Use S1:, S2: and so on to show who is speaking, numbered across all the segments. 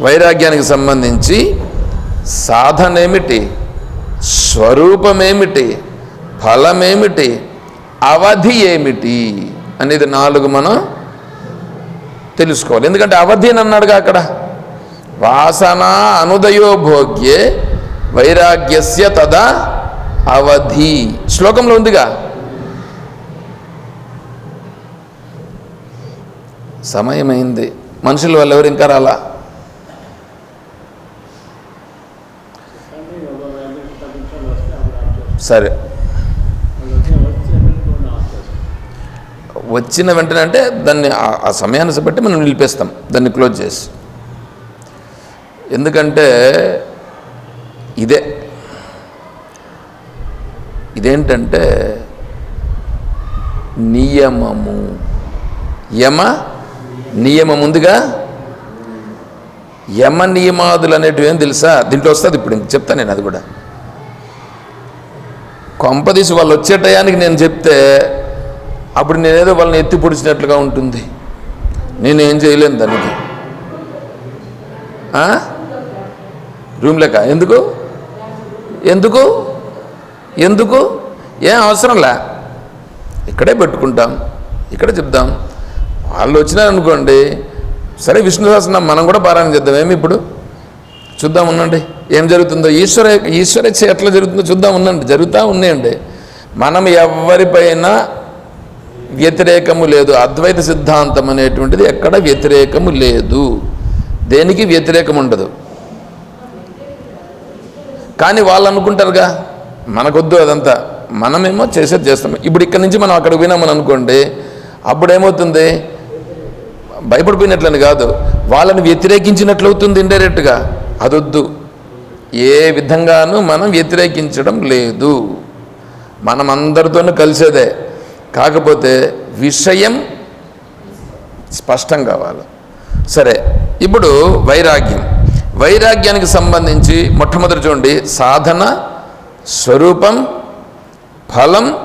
S1: వైరాగ్యానికి సంబంధించి సాధన ఏమిటి స్వరూపమేమిటి? ఫలమేమిటి? అవధి ఏమిటి? అనేది నాలుగు మనం తెలుసుకోవాలి. ఎందుకంటే అవధి అని అన్నాడుగా అక్కడ. వాసన అనుదయో భోగ్యే వైరాగ్యస్య తదా అవధి. శ్లోకంలో ఉందిగా. సమయమైంది. మనుషుల వాళ్ళు ఎవరు ఇంకా రాలా
S2: కానీ ఒక ఐదు నిమిషాలు, పది నిమిషాలు వస్తే అప్పుడు ఆఫ్ చేస్తాం.
S1: సరే. వచ్చిన వెంటనే అంటే దాన్ని ఆ- సమయాన్ని బట్టి మనం నిలిపేస్తాం. దాన్ని క్లోజ్ చేసి. ఎందుకంటే ఇదే. ఇదేంటంటే నియమము. యమ నియమం ఉందిగా? యమ నియమాదులు అనేటివి ఏం తెలుసా? దీంట్లో వస్తుంది ఇప్పుడు ఇంక చెప్తాను నేను అది కూడా. కొంపదీసి వాళ్ళు వచ్చే టయానికి నేను చెప్తే అప్పుడు నేనేదో వాళ్ళని ఎత్తి పొడిచినట్లుగా ఉంటుంది. నేనేం చేయలేను దానికి. రూమ్ లెక్క? ఎందుకు? ఎందుకు? ఎందుకు? ఏం అవసరంలే ఇక్కడే పెట్టుకుంటాం. ఇక్కడే చెప్దాం. వాళ్ళు వచ్చినారనుకోండి సరే విష్ణు సహస్రనామం మనం కూడా పారాయణ చేద్దాం. ఏమి ఇప్పుడు? చూద్దాం ఉండండి. ఏం జరుగుతుందో? ఈశ్వర ఈశ్వరేచ్ఛ ఎట్లా జరుగుతుందో చూద్దాం ఉందండి జరుగుతూ ఉన్నాయండి. మనం ఎవరిపైన వ్యతిరేకము లేదు. అద్వైత సిద్ధాంతం అనేటువంటిది ఎక్కడ వ్యతిరేకము లేదు. దేనికి వ్యతిరేకం ఉండదు. కానీ వాళ్ళు అనుకుంటారుగా మనకొద్దు అదంతా. మనమేమో చేసేది చేస్తాం. ఇప్పుడు ఇక్కడి నుంచి మనం అక్కడికి పోయినామని అనుకోండి అప్పుడు ఏమవుతుంది భయపడిపోయినట్లని కాదు. వాళ్ళని వ్యతిరేకించినట్లు అవుతుంది ఇండైరెక్ట్గా. అదొద్దు. ఏ విధంగానూ మనం వ్యతిరేకించడం లేదు. మనం అందరితోనూ కలిసేదే. కాకపోతే విషయం స్పష్టం కావాలి. సరే ఇప్పుడు వైరాగ్యం. వైరాగ్యానికి సంబంధించి మొట్టమొదటి చూడండి. సాధన స్వరూపం ఫలం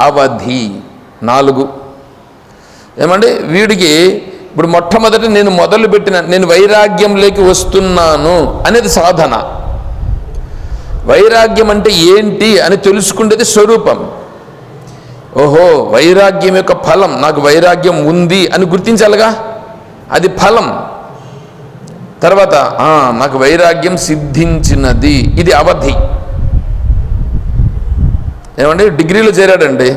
S1: అవధి నాలుగు. ఏమండి? వీడికి ఇప్పుడు మొట్టమొదటి నేను మొదలు పెట్టిన నేను వైరాగ్యంలోకి వస్తున్నాను అనేది సాధన. వైరాగ్యం అంటే ఏంటి అని తెలుసుకునేది స్వరూపం. ఓహో వైరాగ్యం యొక్క ఫలం నాకు వైరాగ్యం ఉంది అని గుర్తించాలిగా? అది ఫలం. తర్వాత నాకు వైరాగ్యం సిద్ధించినది. ఇది అవధి. ఏమండి? డిగ్రీలో చేరాడండి.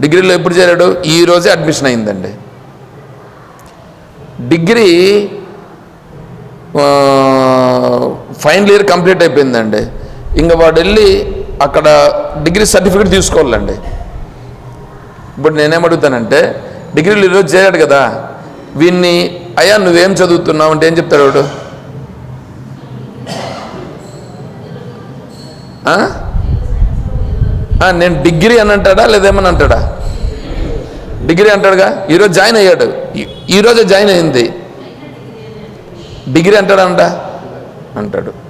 S1: డిగ్రీలో ఎప్పుడు చేరాడు? ఈ రోజే అడ్మిషన్ అయిందండి. డిగ్రీ ఫైనల్ ఇయర్ కంప్లీట్ అయిపోయిందండి. ఇంకా వాడు వెళ్ళి అక్కడ డిగ్రీ సర్టిఫికేట్ తీసుకోవాలండి. ఇప్పుడు నేనేమడుగుతానంటే డిగ్రీలు ఈరోజు చేరాడు కదా. వీన్ని అయ్యా నువ్వేం చదువుతున్నావు? అంటే ఏం చెప్తాడు వాడు? నేను డిగ్రీ అని అంటాడా లేదేమని అంటాడా? డిగ్రీ అంటాడుగా? ఈరోజు జాయిన్ అయ్యాడు. ఈ- ఈరోజే జాయిన్ అయింది. డిగ్రీ అంటాడంట అంటాడు.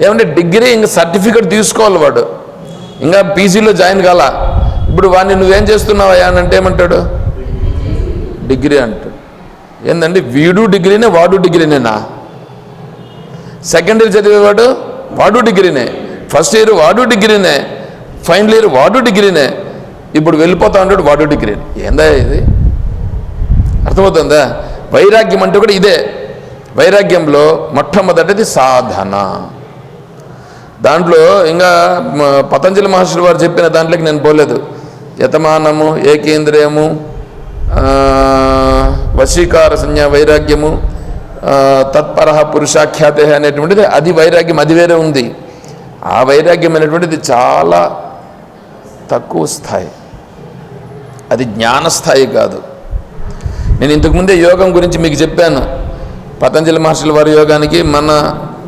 S1: ఏమంటే డిగ్రీ ఇంకా సర్టిఫికేట్ తీసుకోవాలి వాడు. ఇంకా పీజీలో జాయిన్ కాల. ఇప్పుడు వాడిని నువ్వేం చేస్తున్నావా అని అంటే ఏమంటాడు? డిగ్రీ అంటాడు. ఏంటంటే వీడు డిగ్రీనే వాడు డిగ్రీనేనా? సెకండ్ ఇయర్ చదివేవాడు వాడు డిగ్రీనే. ఫస్ట్ ఇయర్ వాడు డిగ్రీనే. ఫైనల్ ఇయర్ వాడు డిగ్రీనే. ఇప్పుడు వెళ్ళిపోతా ఉంటాడు వాడు డిగ్రీ. ఏందా ఇది? అర్థమవుతుందా? వైరాగ్యం అంటే కూడా ఇదే. వైరాగ్యంలో మొట్టమొదటిది సాధన. దాంట్లో ఇంకా పతంజలి మహర్షులు వారు చెప్పిన దాంట్లోకి నేను పోలేదు. యతమానము ఏకేంద్రియము వశీకార సంజ్ఞ వైరాగ్యము తత్పర పురుషాఖ్యాతే అనేటువంటిది అది వైరాగ్యం అది వేరే ఉంది. ఆ వైరాగ్యం అనేటువంటిది చాలా తక్కువ స్థాయి. అది జ్ఞానస్థాయి కాదు. నేను ఇంతకుముందే యోగం గురించి మీకు చెప్పాను. పతంజలి మహర్షుల వారి యోగానికి మన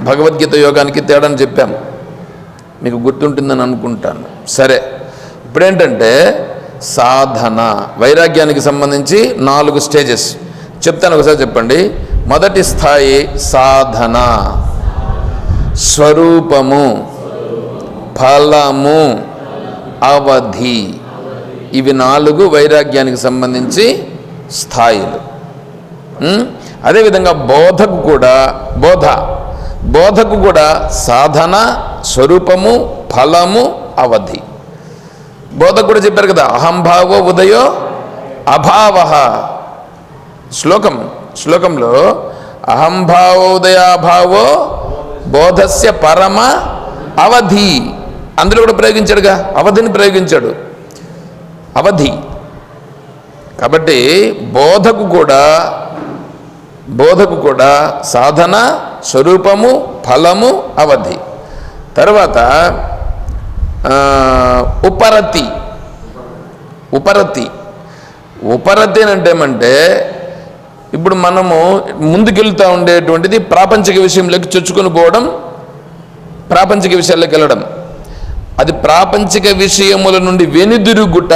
S1: భగవద్గీత యోగానికి తేడాను చెప్పాం. మీకు గుర్తుంటుందని అనుకుంటాను. సరే ఇప్పుడేంటంటే సాధన వైరాగ్యానికి సంబంధించి నాలుగు స్టేజెస్. చెప్తాను ఒకసారి చెప్పండి. మొదటి స్థాయి సాధన. స్వరూపము. ఫలము. అవధి. ఇవి నాలుగు వైరాగ్యానికి సంబంధించి స్థాయిలు. అదేవిధంగా బోధకు కూడా బోధ. బోధకు కూడా సాధన స్వరూపము ఫలము అవధి. బోధకు కూడా చెప్పారు కదా అహంభావో ఉదయో అభావ. శ్లోకం శ్లోకంలో అహంభావోదయాభావో బోధస్య పరమ అవధి. అందులో కూడా ప్రయోగించాడుగా అవధిని ప్రయోగించాడు. అవధి. కాబట్టి బోధకు కూడా బోధకు కూడా సాధన స్వరూపము ఫలము అవధి. తర్వాత ఉపరతి. ఉపరతి. ఉపరతి అంటేమంటే ఏమంటే ఇప్పుడు మనము ముందుకెళ్తూ ఉండేటువంటిది ప్రాపంచిక విషయంలోకి చొచ్చుకొని పోవడం ప్రాపంచిక విషయాల్లోకి వెళ్ళడం. అది ప్రాపంచిక విషయముల నుండి వెనుదిరుగుట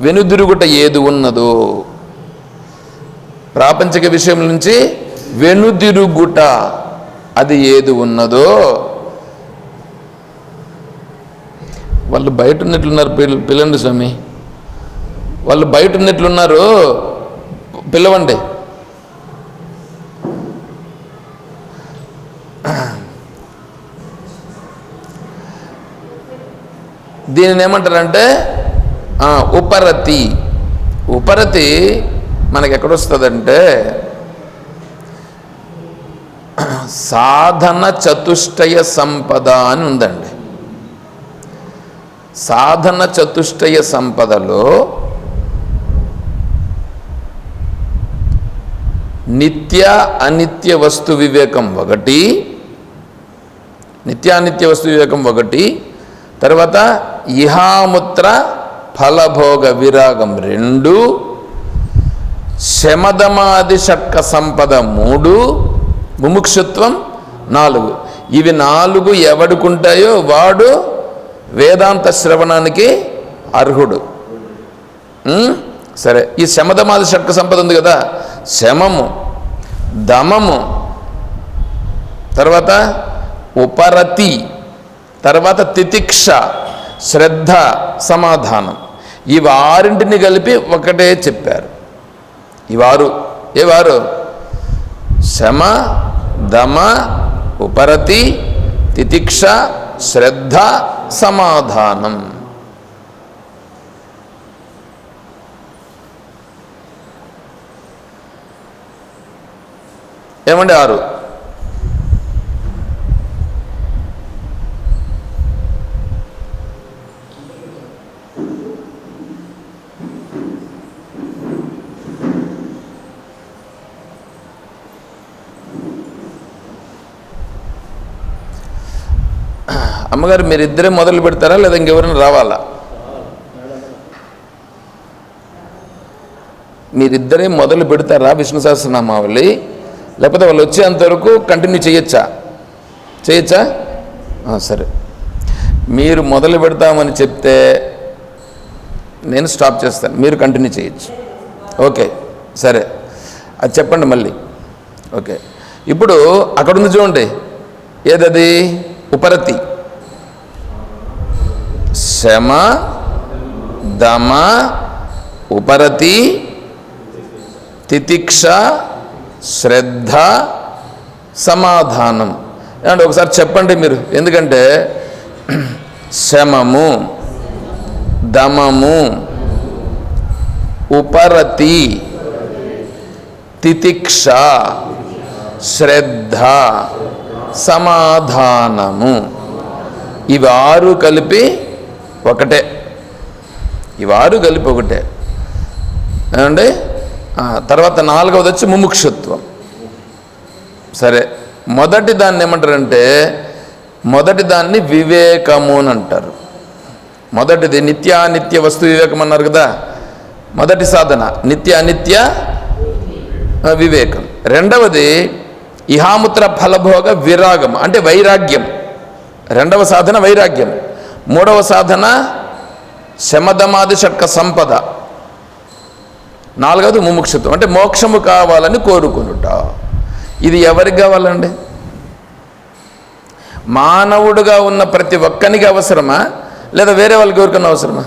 S1: వెనుదిరుగుట ఏది ఉన్నదో ప్రాపంచిక విషయం నుంచి వెనుదిరుగుట అది ఏది ఉన్నదో. వాళ్ళు బయట ఉన్నట్లున్నారు పిల్లండి స్వామి. వాళ్ళు బయట ఉన్నట్లున్నారు పిల్లవండి దీనిని ఏమంటారంటే ఉపరతి. ఉపరతి మనకి ఎక్కడొస్తుందంటే సాధన చతుష్టయ సంపద అని ఉందండి. సాధన చతుష్టయ సంపదలో నిత్య అనిత్య వస్తు వివేకం ఒకటి నిత్యానిత్య వస్తు వివేకం ఒకటి తర్వాత ఇహాముత్ర ఫలభోగ విరాగం రెండు శమదమాది షట్క సంపద మూడు ముముక్షుత్వం నాలుగు. ఇవి నాలుగు ఎవడుకుంటాయో వాడు వేదాంత శ్రవణానికి అర్హుడు. సరే ఈ శమదమాది షట్క సంపద ఉంది కదా శమము దమము తర్వాత ఉపరతి తర్వాత తితిక్ష శ్రద్ధ సమాధానం. ఇవి ఆరింటిని కలిపి ఒకటే చెప్పారు. ఈ వారు ఏ వారు శమ దమ ఉపరతి తితిక్ష శ్రద్ధ సమాధానం. ఏమండి ఆరు? అమ్మగారు మీరు ఇద్దరే మొదలు పెడతారా లేదా ఇంకెవరైనా రావాలా? మీరిద్దరే మొదలు పెడతారా విష్ణు సహస్రనామావళి? లేకపోతే వాళ్ళు వచ్చేంతవరకు కంటిన్యూ చేయొచ్చా? చేయొచ్చా? సరే. మీరు మొదలు పెడతామని చెప్తే నేను స్టాప్ చేస్తాను. మీరు కంటిన్యూ చేయొచ్చు. ఓకే సరే. అది చెప్పండి మళ్ళీ. ఓకే. ఇప్పుడు అక్కడ ఉంది చూడండి. ఏదది? ఉపరతి. శమ దమ ఉపరతి తితిక్ష శ్రద్ధ సమాధానం. ఏమంటే ఒకసారి చెప్పండి మీరు. ఎందుకంటే శమము దమము ఉపరతి తితిక్ష శ్రద్ధ సమాధానము. ఇవి ఆరు కలిపి ఒకటే. ఈ ఆరు కలిపి ఒకటే. ఏమండి? తర్వాత నాలుగవది వచ్చి ముముక్షుత్వం. సరే మొదటి దాన్ని ఏమంటారంటే మొదటి దాన్ని వివేకము అని అంటారు. మొదటిది నిత్యానిత్య వస్తు వివేకం అన్నారు కదా. మొదటి సాధన నిత్య అనిత్య వివేకం. రెండవది ఇహాముత్ర ఫలభోగ విరాగం అంటే వైరాగ్యం. రెండవ సాధన వైరాగ్యం. మూడవ సాధన శమధమాది షట్క సంపద. నాలుగవది ముముక్షత్వం. అంటే మోక్షము కావాలని కోరుకునుట. ఇది ఎవరికి కావాలండి? మానవుడుగా ఉన్న ప్రతి ఒక్కనికి అవసరమా? లేదా వేరే వాళ్ళకి ఎవరికన్నా అవసరమా?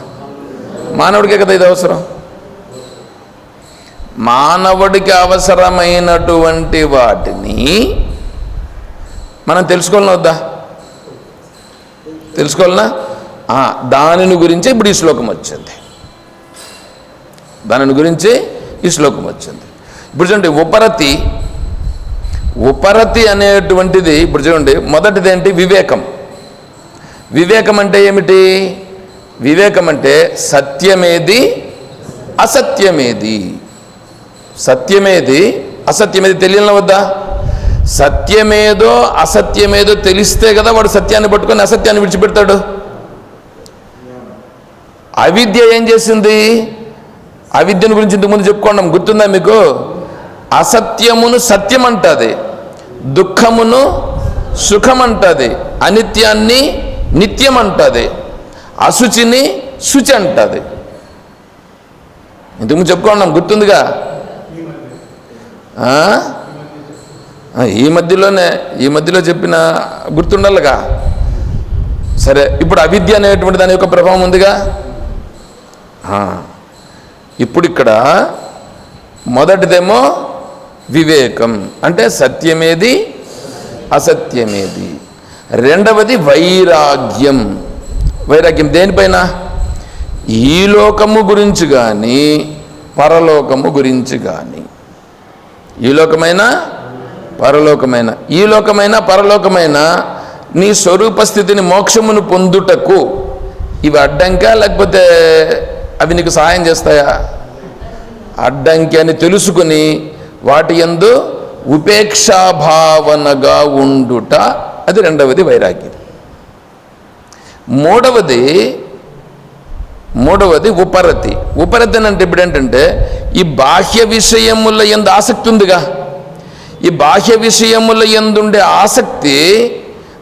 S1: మానవుడికే కదా ఇది అవసరం? మానవుడికి అవసరమైనటువంటి వాటిని మనం తెలుసుకోవాలన్నా వద్దా? తెలుసుకోవాలనా? దానిని గురించి ఇప్పుడు ఈ శ్లోకం వచ్చింది. దానిని గురించి ఈ శ్లోకం వచ్చింది. ఇప్పుడు చూడండి ఉపరతి ఉపరతి అనేటువంటిది ఇప్పుడు చూడండి మొదటిది ఏంటి? వివేకం. వివేకం అంటే ఏమిటి? వివేకం అంటే సత్యమేది అసత్యమేది. సత్యమేది అసత్యమేది తెలియని వద్దా? సత్యమేదో అసత్యమేదో తెలిస్తే కదా వాడు సత్యాన్ని పట్టుకొని అసత్యాన్ని విడిచిపెడతాడు. అవిద్య ఏం చేసింది? అవిద్యను గురించి ఇంతకుముందు చెప్పుకోండి గుర్తుందా మీకు? అసత్యమును సత్యం అంటది దుఃఖమును సుఖం అంటది అనిత్యాన్ని నిత్యం అంటది అశుచిని శుచి అంటది ఇంతకుముందు చెప్పుకోండి గుర్తుందిగా? ఆ? ఈ మధ్యలోనే ఈ మధ్యలో చెప్పిన గుర్తుండాలిగా? సరే ఇప్పుడు అవిద్య అనేటువంటి దాని యొక్క ప్రభావం ఉందిగా? ఇప్పుడు ఇక్కడ మొదటిదేమో వివేకం. అంటే సత్యమేది? అసత్యమేది. రెండవది వైరాగ్యం. వైరాగ్యం దేనిపైన? ఈ లోకము గురించి కానీ పరలోకము గురించి కానీ ఈ లోకమైన? పరలోకమైన. ఈ లోకమైన పరలోకమైన నీ స్వరూప స్థితిని మోక్షమును పొందుటకు. ఇవి అడ్డంకా? లేకపోతే అవి నీకు సహాయం చేస్తాయా? అడ్డంకి అని తెలుసుకుని వాటి యందు ఉపేక్షాభావనగా ఉండుట అది రెండవది వైరాగ్యం. మూడవది మూడవది ఉపరతి. ఉపరతి అని అంటే ఇప్పుడు ఏంటంటే ఈ బాహ్య విషయముల ఎందు ఆసక్తి ఉందిగా. ఈ బాహ్య విషయముల ఎందుండే ఆసక్తి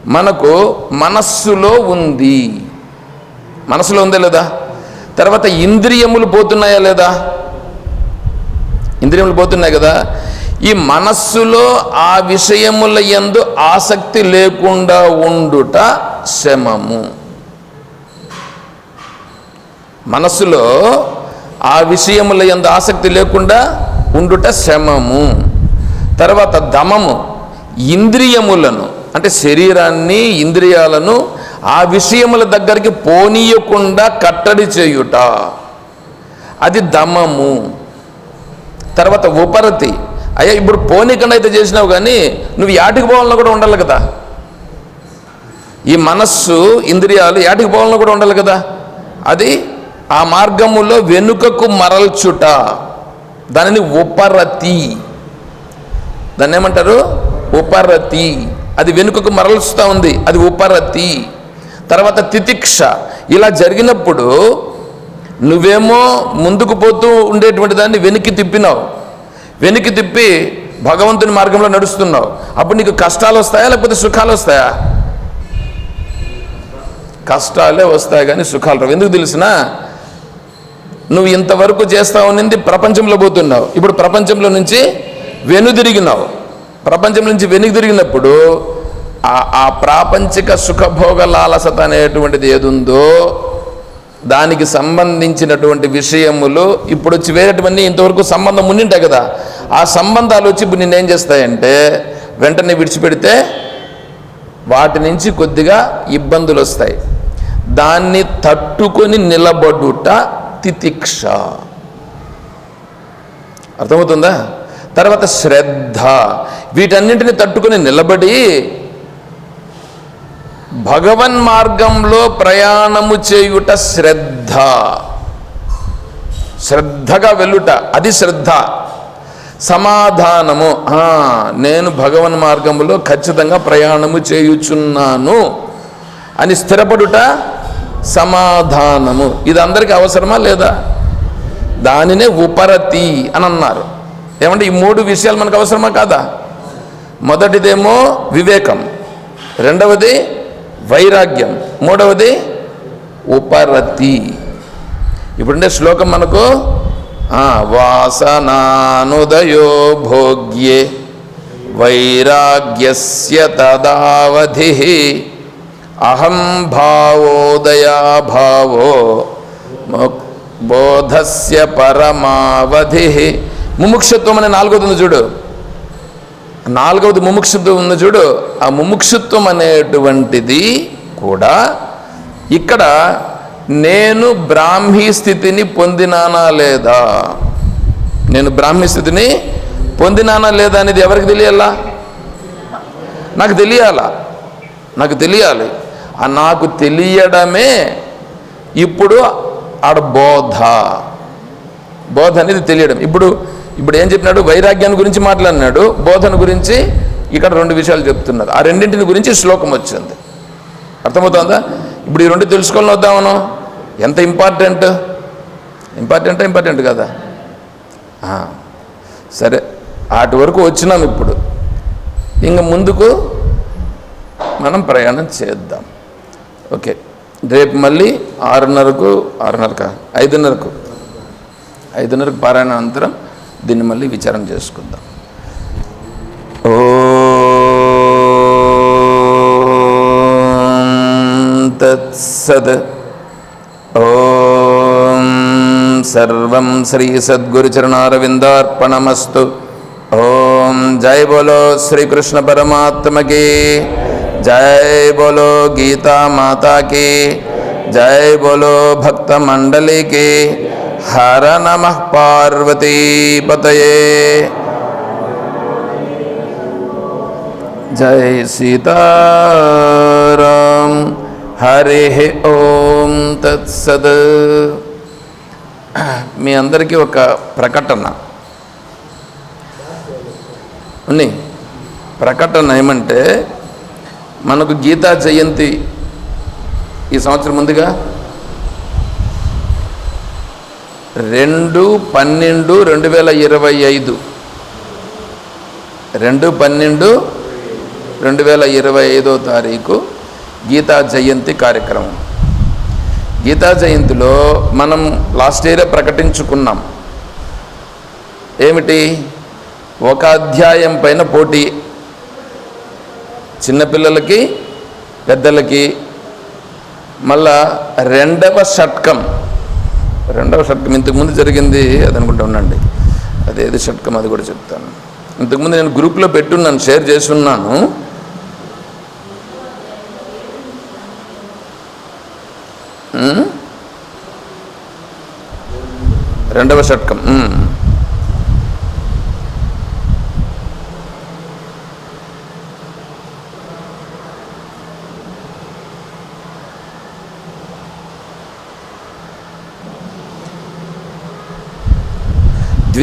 S1: మనకు మనస్సులో ఉంది. మనసులో ఉందా లేదా? తర్వాత ఇంద్రియములు పోతున్నాయా లేదా? ఇంద్రియములు పోతున్నాయి కదా. ఈ మనస్సులో ఆ విషయముల ఎందు ఆసక్తి లేకుండా ఉండుట శమము మనస్సులో ఆ విషయముల ఎందు ఆసక్తి లేకుండా ఉండుట శమము తర్వాత దమము. ఇంద్రియములను అంటే శరీరాన్ని ఇంద్రియాలను ఆ విషయముల దగ్గరికి పోనీయకుండా కట్టడి చేయుట. అది దమము. తర్వాత ఉపరతి. అయ్యా ఇప్పుడు పోనీకుండా అయితే చేసినావు కానీ నువ్వు యాటికి పోవాలన్నా కూడా ఉండాలి కదా. ఈ మనస్సు ఇంద్రియాలు యాటికి పోవాలన్నా కూడా ఉండాలి కదా. అది ఆ మార్గములో వెనుకకు మరల్చుట. దానిని ఉపరతి. దాన్ని ఏమంటారు? ఉపరతి. అది వెనుకకు మరలుస్తూ ఉంది. అది ఉపరతి. తర్వాత తితిక్ష. ఇలా జరిగినప్పుడు నువ్వేమో ముందుకు పోతూ ఉండేటువంటి దాన్ని వెనక్కి తిప్పినావు. వెనక్కి తిప్పి భగవంతుని మార్గంలో నడుస్తున్నావు. అప్పుడు నీకు కష్టాలు వస్తాయా లేకపోతే సుఖాలు వస్తాయా? కష్టాలే వస్తాయి కానీ సుఖాలు రావు. ఎందుకు తెలిసినా? నువ్వు ఇంతవరకు చేస్తా ఉన్నది ప్రపంచంలో పోతున్నావు. ఇప్పుడు ప్రపంచంలో నుంచి వెనుదిరిగినావు. ప్రపంచం నుంచి వెనుక తిరిగినప్పుడు ఆ ప్రాపంచిక సుఖభోగ లాలసత అనేటువంటిది ఏదుందో దానికి సంబంధించినటువంటి విషయములు ఇప్పుడు వచ్చి వేరేటివన్నీ ఇంతవరకు సంబంధం ఉండింటాయి కదా. ఆ సంబంధాలు వచ్చి ఇప్పుడు నిన్నేం చేస్తాయంటే వెంటనే విడిచిపెడితే వాటి నుంచి కొద్దిగా ఇబ్బందులు వస్తాయి. దాన్ని తట్టుకొని నిలబడుట తితిక్ష. అర్థమవుతుందా? తర్వాత శ్రద్ధ. వీటన్నింటిని తట్టుకొని నిలబడి భగవన్ మార్గంలో ప్రయాణము చేయుట శ్రద్ధ. శ్రద్ధగా వెళ్ళుట అది శ్రద్ధ. సమాధానము నేను భగవన్ మార్గంలో ఖచ్చితంగా ప్రయాణము చేయుచున్నాను అని స్థిరపడుట సమాధానము. ఇది అందరికీ అవసరమా లేదా? దానినే ఉపరతి అని అన్నారు ఏమంటే ఈ మూడు విషయాలు మనకు అవసరమా కాదా? మొదటిదేమో వివేకం రెండవది వైరాగ్యం. మూడవది ఉపరతి. ఇప్పుడుండే శ్లోకం మనకు వాసనానుదయో భోగ్యే వైరాగ్యస్య తదావధి అహం భావోదయా భావో బోధస్య పరమావధి. ముముక్షత్వం అనే నాలుగోది చూడు. నాలుగవది ముముక్షుత్వం ఉంది చూడు. ఆ ముముక్షుత్వం అనేటువంటిది కూడా ఇక్కడ నేను బ్రాహ్మీ స్థితిని పొందినానా లేదా? నేను బ్రాహ్మీ స్థితిని పొందినానా లేదా అనేది ఎవరికి తెలియాలా? నాకు తెలియాలా? నాకు తెలియాలి. ఆ నాకు తెలియడమే ఇప్పుడు ఆడ బోధ. బోధ అనేది తెలియడం. ఇప్పుడు ఇప్పుడు ఏం చెప్పినాడు? వైరాగ్యాన్ని గురించి మాట్లాడినాడు. బోధన గురించి ఇక్కడ రెండు విషయాలు చెప్తున్నారు. ఆ రెండింటిని గురించి శ్లోకం వచ్చింది. అర్థమవుతుందా? ఇప్పుడు ఈ రెండు తెలుసుకోవాలని వద్దామను ఎంత ఇంపార్టెంట్ ఇంపార్టెంటా ఇంపార్టెంట్ కదా. సరే. వాటి వరకు వచ్చినాం ఇప్పుడు. ఇంక ముందుకు మనం ప్రయాణం చేద్దాం. ఓకే. రేపు మళ్ళీ ఆరున్నరకు ఆరున్నరక? ఐదున్నరకు. ఐదున్నరకు పారాయణ అనంతరం దీన్ని మళ్ళీ విచారం చేసుకుందాం. ఓం తత్సద్ ఓం సర్వం శ్రీ సద్గురుచరణారవిందార్పణమస్తు. ఓం జై బోలో శ్రీకృష్ణ పరమాత్మకి జై బోలో గీతా మాతాకి జై బోలో భక్త మండలికి హర నమ పార్వతీపతయే జై సీతారాం. హరి ఓం తత్సద్ మీ అందరికీ ఒక ప్రకటన. ఉన్నాయి ప్రకటన ఏమంటే మనకు గీతా జయంతి ఈ సంవత్సరం ముందుగా రెండు పన్నెండు రెండు వేల ఇరవై ఐదు. రెండు పన్నెండు రెండు వేల ఇరవై ఐదో తారీఖు గీతా జయంతి కార్యక్రమం. గీతా జయంతిలో మనం లాస్ట్ ఇయరే ప్రకటించుకున్నాం. ఏమిటి? ఒక అధ్యాయం పైన పోటీ. చిన్నపిల్లలకి పెద్దలకి మళ్ళా రెండవ షట్కం. రెండవ షట్కం ఇంతకుముందు జరిగింది అది అనుకుంటా ఉండండి. అదేది షట్కం అది కూడా చెప్తాను. ఇంతకుముందు నేను గ్రూప్లో పెట్టున్నాను షేర్ చేస్తున్నాను రెండవ షట్కం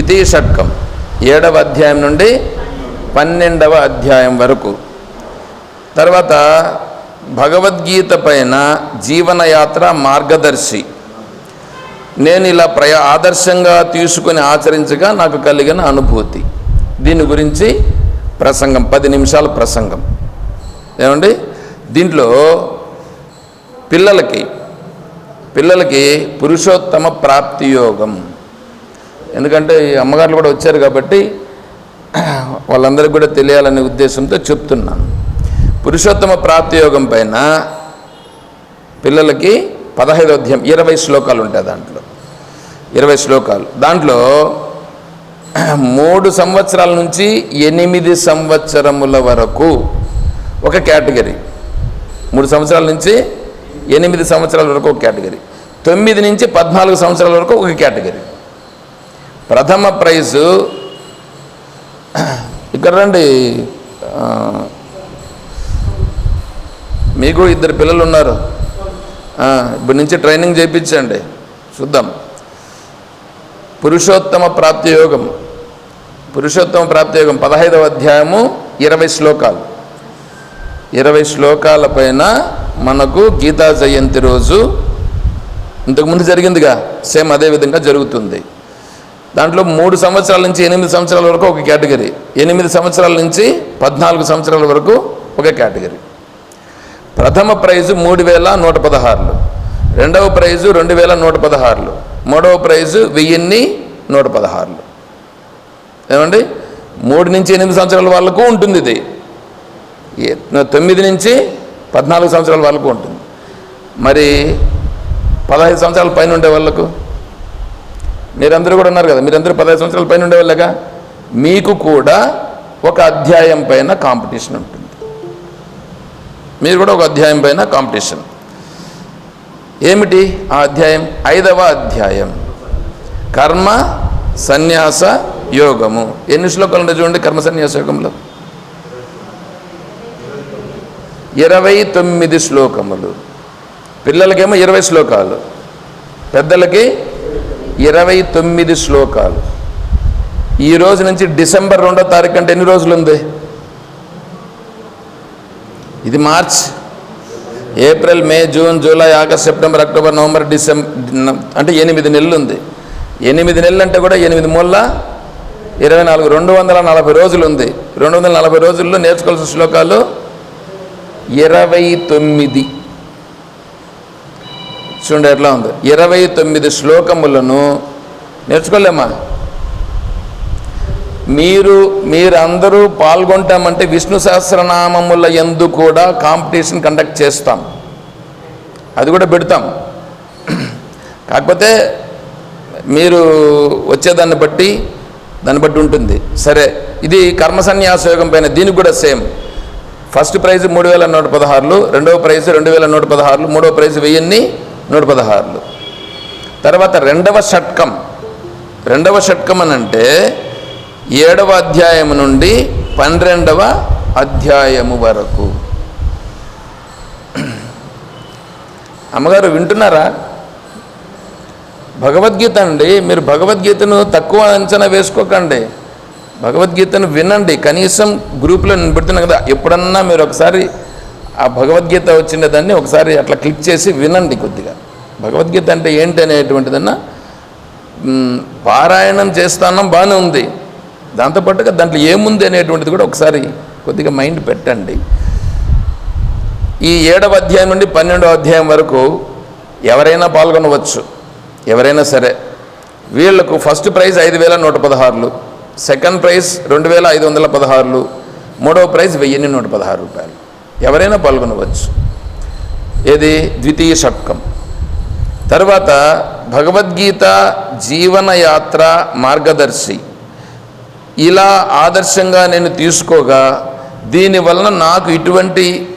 S1: ద్వితీయ షట్కం ఏడవ అధ్యాయం నుండి పన్నెండవ అధ్యాయం వరకు. తర్వాత భగవద్గీత పైన జీవనయాత్ర మార్గదర్శి. నేను ఇలా ప్రయా ఆదర్శంగా తీసుకుని ఆచరించగా నాకు కలిగిన అనుభూతి. దీని గురించి ప్రసంగం పది నిమిషాల ప్రసంగం. ఏమండి? దీంట్లో పిల్లలకి పిల్లలకి పురుషోత్తమ ప్రాప్తి యోగం. ఎందుకంటే ఈ అమ్మగారులు కూడా వచ్చారు కాబట్టి వాళ్ళందరికీ కూడా తెలియాలనే ఉద్దేశంతో చెప్తున్నాను. పురుషోత్తమ ప్రాప్తి యోగం పైన పిల్లలకి పదహైదు అధ్యాయం ఇరవై శ్లోకాలు ఉంటాయి దాంట్లో. ఇరవై శ్లోకాలు. దాంట్లో మూడు సంవత్సరాల నుంచి ఎనిమిది సంవత్సరముల వరకు ఒక కేటగిరీ. మూడు సంవత్సరాల నుంచి ఎనిమిది సంవత్సరాల వరకు ఒక కేటగిరీ. తొమ్మిది నుంచి పద్నాలుగు సంవత్సరాల వరకు ఒక కేటగిరీ. ప్రథమ ప్రైజు. ఇక్కడ రండి. మీకు ఇద్దరు పిల్లలు ఉన్నారు. ఇప్పటి నుంచి ట్రైనింగ్ చేయించండి. చూద్దాం. పురుషోత్తమ ప్రాప్తి యోగం. పురుషోత్తమ ప్రాప్తి యోగం పదహైదవ అధ్యాయము ఇరవై శ్లోకాలు. ఇరవై శ్లోకాల పైన మనకు గీతా జయంతి రోజు ఇంతకుముందు జరిగిందిగా సేమ్ అదే విధంగా జరుగుతుంది. దాంట్లో మూడు సంవత్సరాల నుంచి ఎనిమిది సంవత్సరాల వరకు ఒక కేటగిరీ. ఎనిమిది సంవత్సరాల నుంచి పద్నాలుగు సంవత్సరాల వరకు ఒక కేటగిరీ. ప్రథమ ప్రైజు మూడు వేల నూట పదహారులు. రెండవ ప్రైజు రెండు వేల నూట పదహారులు. మూడవ ప్రైజు వెయ్యిన్ని నూట పదహారులు. ఏమండి? మూడు నుంచి ఎనిమిది సంవత్సరాల వాళ్ళకు ఉంటుంది ఇది. తొమ్మిది నుంచి పద్నాలుగు సంవత్సరాల వాళ్ళకు ఉంటుంది. మరి పదహైదు సంవత్సరాల పైన ఉండే వాళ్ళకు? మీరందరూ కూడా ఉన్నారు కదా మీరందరూ పదహైదు సంవత్సరాల పైన ఉండేవాళ్ళగా మీకు కూడా ఒక అధ్యాయం పైన కాంపిటీషన్ ఉంటుంది. మీరు కూడా ఒక అధ్యాయం పైన కాంపిటీషన్. ఏమిటి ఆ అధ్యాయం? ఐదవ అధ్యాయం. కర్మ సన్యాస యోగము. ఎన్ని శ్లోకాలు ఉండే చూడండి కర్మ సన్యాస యోగంలో? ఇరవై తొమ్మిది శ్లోకములు. పిల్లలకేమో ఇరవై శ్లోకాలు. పెద్దలకి ఇరవై తొమ్మిది శ్లోకాలు. ఈ రోజు నుంచి డిసెంబర్ రెండో తారీఖు అంటే ఎన్ని రోజులు ఉంది? ఇది March. April May June July August September October November December అంటే ఎనిమిది నెలలు ఉంది. ఎనిమిది నెలలు అంటే కూడా ఎనిమిది మూల? ఇరవై నాలుగు రెండు వందల నలభై రోజులు ఉంది. రెండు వందల నలభై రోజుల్లో నేర్చుకోవాల్సిన శ్లోకాలు ఇరవై తొమ్మిది. చూడండి ఎట్లా ఉంది. ఇరవై తొమ్మిది శ్లోకములను నేర్చుకోలేమా? మీరు మీరందరూ పాల్గొంటామంటే విష్ణు సహస్రనామముల ఎందు కూడా కాంపిటీషన్ కండక్ట్ చేస్తాం. అది కూడా పెడతాం. కాకపోతే మీరు వచ్చేదాన్ని బట్టి దాన్ని బట్టి ఉంటుంది. సరే ఇది కర్మ సన్యాస యోగం పైన దీనికి కూడా సేమ్. ఫస్ట్ ప్రైజ్ మూడు వేల నూట పదహారులు రెండవ ప్రైజ్ రెండు వేల నూట పదహారులు మూడవ ప్రైజ్ వెయ్యిన్ని నూట పదహారులు తర్వాత రెండవ షట్కం. రెండవ షట్కం అని అంటే ఏడవ అధ్యాయం నుండి పన్నెండవ అధ్యాయము వరకు. అమ్మగారు వింటున్నారా? భగవద్గీత అండి. మీరు భగవద్గీతను తక్కువ అంచనా వేసుకోకండి. భగవద్గీతను వినండి. కనీసం గ్రూప్లో నేను పెడుతున్నా కదా ఎప్పుడన్నా మీరు ఒకసారి ఆ భగవద్గీత వచ్చిన దాన్ని ఒకసారి అట్లా క్లిక్ చేసి వినండి కొద్దిగా. భగవద్గీత అంటే ఏంటి అనేటువంటిదన్నా పారాయణం చేస్తానం బాగానే ఉంది. దాంతోపాటుగా దాంట్లో ఏముంది అనేటువంటిది కూడా ఒకసారి కొద్దిగా మైండ్ పెట్టండి. ఈ ఏడవ అధ్యాయం నుండి పన్నెండవ అధ్యాయం వరకు ఎవరైనా పాల్గొనవచ్చు. ఎవరైనా సరే. వీళ్ళకు ఫస్ట్ ప్రైజ్ ఐదు వేల నూట పదహారులు సెకండ్ ప్రైజ్ రెండు వేల ఐదు వందల పదహారులు మూడవ ప్రైజ్ వెయ్యిన్ని నూట పదహారు రూపాయలు. ఎవరైనా పాల్గొనవచ్చు. ఏది? ద్వితీయ షట్కం. తర్వాత భగవద్గీత జీవనయాత్ర మార్గదర్శి. ఇలా ఆదర్శంగా నేను తీసుకోగా దీనివలన నాకు ఇటువంటి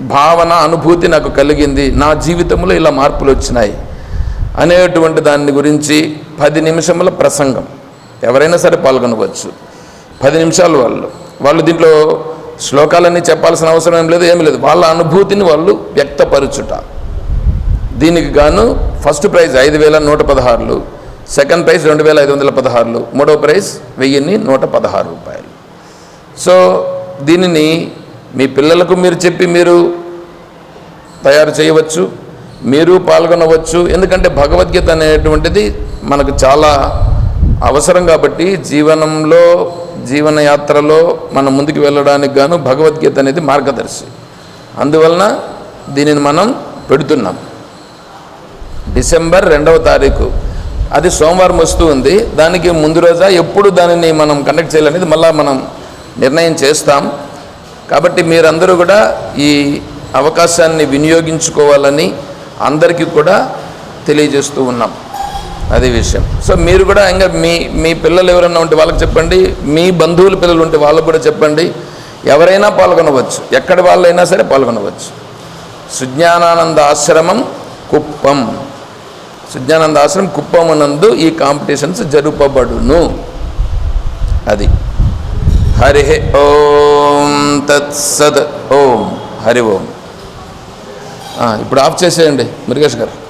S1: భావన అనుభూతి నాకు కలిగింది. నా జీవితంలో ఇలా మార్పులు వచ్చినాయి. అనేటువంటి దాని గురించి పది నిమిషముల ప్రసంగం. ఎవరైనా సరే పాల్గొనవచ్చు. పది నిమిషాలు వాళ్ళు. వాళ్ళు దీంట్లో శ్లోకాలన్నీ చెప్పాల్సిన అవసరం ఏం లేదు ఏం లేదు. వాళ్ళ అనుభూతిని వాళ్ళు వ్యక్తపరచుట. దీనికి గాను ఫస్ట్ ప్రైజ్ ఐదు వేల నూట పదహారులు సెకండ్ ప్రైజ్ రెండు వేల ఐదు వందల పదహారులు మూడో ప్రైజ్ వెయ్యిన్ని నూట పదహారు రూపాయలు. సో దీనిని మీ పిల్లలకు మీరు చెప్పి మీరు తయారు చేయవచ్చు మీరు పాల్గొనవచ్చు. ఎందుకంటే భగవద్గీత అనేటువంటిది మనకు చాలా అవసరం కాబట్టి జీవనంలో జీవనయాత్రలో మనం ముందుకు వెళ్ళడానికి గాను భగవద్గీత అనేది మార్గదర్శి. అందువలన దీనిని మనం పెడుతున్నాం. డిసెంబర్ రెండవ తారీఖు. అది సోమవారం వస్తూ ఉంది. దానికి ముందు రోజా ఎప్పుడు దానిని మనం కండక్ట్ చేయాలనేది మళ్ళీ మనం నిర్ణయం చేస్తాం. కాబట్టి మీరందరూ కూడా ఈ అవకాశాన్ని వినియోగించుకోవాలని అందరికీ కూడా తెలియజేస్తూ ఉన్నాం. అది విషయం. సో మీరు కూడా ఇంకా మీ మీ పిల్లలు ఎవరైనా ఉంటే వాళ్ళకి చెప్పండి. మీ బంధువుల పిల్లలు ఉంటే వాళ్ళకు కూడా చెప్పండి. ఎవరైనా పాల్గొనవచ్చు. ఎక్కడి వాళ్ళైనా సరే పాల్గొనవచ్చు. సుజ్ఞానానంద ఆశ్రమం కుప్పం. సుజ్ఞానంద ఆశ్రమం కుప్పమునందు ఈ కాంపిటీషన్స్ జరుపబడును. అది. హరి ఓం తత్సద్ ఓం. హరి ఓం. ఇప్పుడు ఆఫ్ చేసేయండి. మురుగేష్ గారు.